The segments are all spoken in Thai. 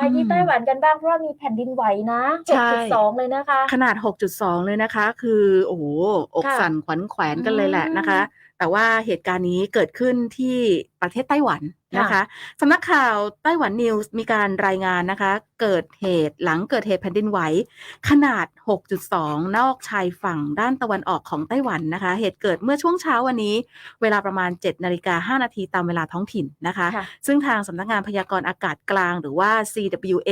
ไปที่อืมไต้หวันกันบ้างเพราะว่ามีแผ่นดินไหวนะใช่6.2เลยนะคะ ขนาด 6.2 เลยนะคะ คือโอ้โฮอกค่ะสั่นขวัญแขวนกันเลยแหละนะคะอืมแต่ว่าเหตุการณ์นี้เกิดขึ้นที่ประเทศไต้หวันนะค่ะคะสำนักข่าวไต้หวันนิวส์มีการรายงานนะคะ เกิดเหตุหลังเกิดเหตุแผ่นดินไหว ขนาด 6.2 นอกชายฝั่งด้านตะวันออกของไต้หวันนะคะ เหตุเกิดเมื่อช่วงเช้าวันนี้ เวลาประมาณ 7 นาฬิกา 5 นาทีตามเวลาท้องถิ่นนะคะค่ะซึ่งทางสำนักงานพยากรณ์อากาศกลางหรือว่า CWA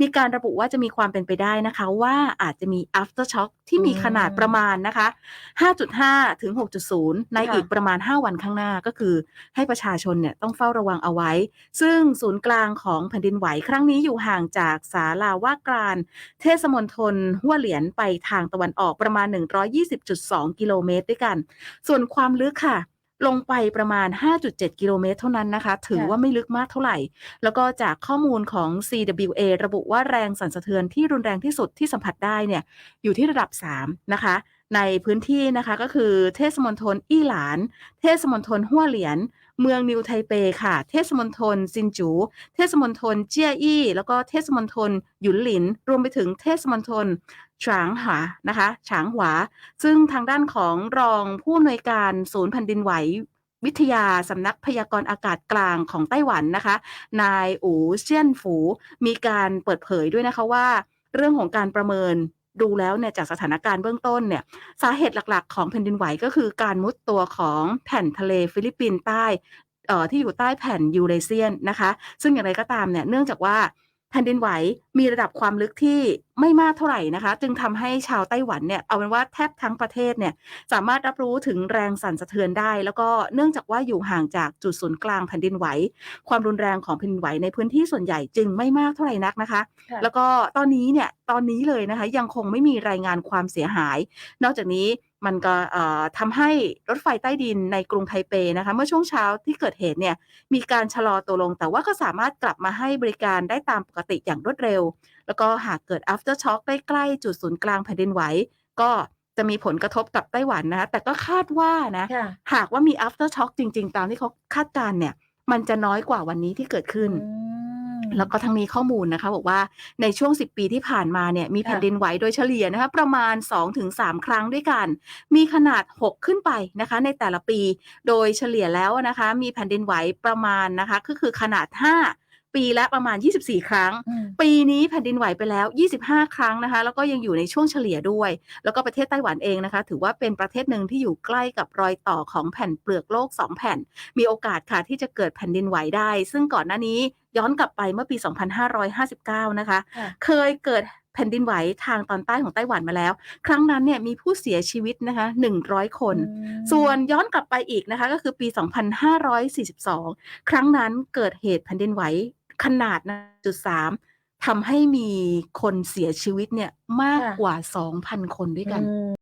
มีการระบุว่าจะมีความเป็นไปได้นะคะว่าอาจจะมี after shock ที่มีขนาดประมาณนะคะ 5.5 ถึง 6.0 ในค่ะอีกประมาณ 5 วันข้างหน้าก็คือ ให้ประชาชนเนี่ยต้องเฝ้าระวังเอาไว้ ซึ่งศูนย์กลางของแผ่นดินไหวครั้งนี้อยู่ห่างจากศาลาว่ากลานเทศมณฑลหัวเหลียนไปทางตะวันออกประมาณ 120.2 กิโลเมตรด้วยกัน ส่วนความลึกค่ะลงไปประมาณ 5.7 กิโลเมตรเท่านั้นนะคะ ถือว่าไม่ลึกมากเท่าไหร่ แล้วก็จากข้อมูลของ CWA ระบุว่าแรงสั่นสะเทือนที่รุนแรงที่สุดที่สัมผัสได้เนี่ย อยู่ที่ระดับ 3 นะคะ ในพื้นที่นะคะก็คือเทศมณฑลอี้หลาน เทศมณฑลหัวเหลียน เมืองนิวไทเปค่ะ เทศมณฑลซินจู เทศมณฑลเจียอี้ แล้วก็เทศมณฑลหยุนหลิน รวมไปถึงเทศมณฑลฉางหานะคะฉางหวา ซึ่งทางด้านของรองผู้อำนวยการศูนย์แผ่นดินไหววิทยาสำนักพยากรณ์อากาศกลางของไต้หวันนะคะ นายอูเซียนฝูมีการเปิดเผยด้วยนะคะว่า เรื่องของการประเมิน ดูแล้วเนี่ยจากสถานการณ์เบื้องต้นเนี่ยสาเหตุหลักๆ ของแผ่นดินไหวก็คือการมุดตัวของแผ่นทะเลฟิลิปปินส์ใต้ที่อยู่ใต้แผ่นยูเรเซียนนะคะ ซึ่งอย่างไรก็ตามเนี่ยเนื่องจากว่าแผ่นดินไหว มีระดับความลึกที่ไม่มากเท่าไหร่นะคะ จึงทำให้ชาวไต้หวันเนี่ยเอาเป็นว่าแทบทั้งประเทศเนี่ยสามารถรับรู้ถึงแรงสั่นสะเทือนได้ แล้วก็เนื่องจากว่าอยู่ห่างจากจุดศูนย์กลางแผ่นดินไหว ความรุนแรงของแผ่นดินไหวในพื้นที่ส่วนใหญ่จึงไม่มากเท่าไหร่นักนะคะค่ะแล้วก็ตอนนี้เนี่ยตอนนี้เลยนะคะยังคงไม่มีรายงานความเสียหาย นอกจากนี้มันก็เอ่อทำให้รถไฟใต้ดินในกรุงไทเปนะคะ เมื่อช่วงเช้าที่เกิดเหตุเนี่ยมีการชะลอตัวลง แต่ว่าก็สามารถกลับมาให้บริการได้ตามปกติอย่างรวดเร็วแล้วก็หากเกิด after shock ใกล้ๆจุดศูนย์กลางแผ่นดินไหว ก็จะมีผลกระทบกับไต้หวันนะคะแต่ก็คาดว่านะค่ะหากว่ามี after shock จริง ๆ ตามที่เขาคาดการณ์เนี่ย มันจะน้อยกว่าวันนี้ที่เกิดขึ้นอืมแล้วก็ทั้งนี้ข้อมูลนะคะ บอกว่าในช่วง 10 ปีที่ผ่านมาเนี่ยมีค่ะแผ่นดินไหวโดยเฉลี่ยนะคะประมาณ 2-3 ครั้งด้วยกัน มีขนาด 6 ขึ้นไปนะคะ ในแต่ละปีโดยเฉลี่ยแล้วนะคะ มีแผ่นดินไหวประมาณนะคะ ก็คือขนาด 5 ปีละประมาณ 24 ครั้งอืมปีนี้แผ่นดินไหวไปแล้ว 25 ครั้งนะคะ แล้วก็ยังอยู่ในช่วงเฉลี่ยด้วย แล้วก็ประเทศไต้หวันเองนะคะ ถือว่าเป็นประเทศหนึ่งที่อยู่ใกล้กับรอยต่อของแผ่นเปลือกโลก 2 แผ่น มีโอกาสค่ะที่จะเกิดแผ่นดินไหวได้ ซึ่งก่อนหน้านี้ย้อนกลับไปเมื่อปี 2559 นะคะค่ะเคยเกิดแผ่นดินไหวทางตอนใต้ของไต้หวันมาแล้ว ครั้งนั้นเนี่ยมีผู้เสียชีวิตนะคะ100 คนอืมส่วนย้อนกลับไปอีกนะคะก็คือปี 2542 ครั้งนั้นเกิดเหตุแผ่นดินไหว ขนาดจุด3ทำให้มีคนเสียชีวิตเนี่ยมากค่ะกว่า 2,000 คนด้วยกันอืม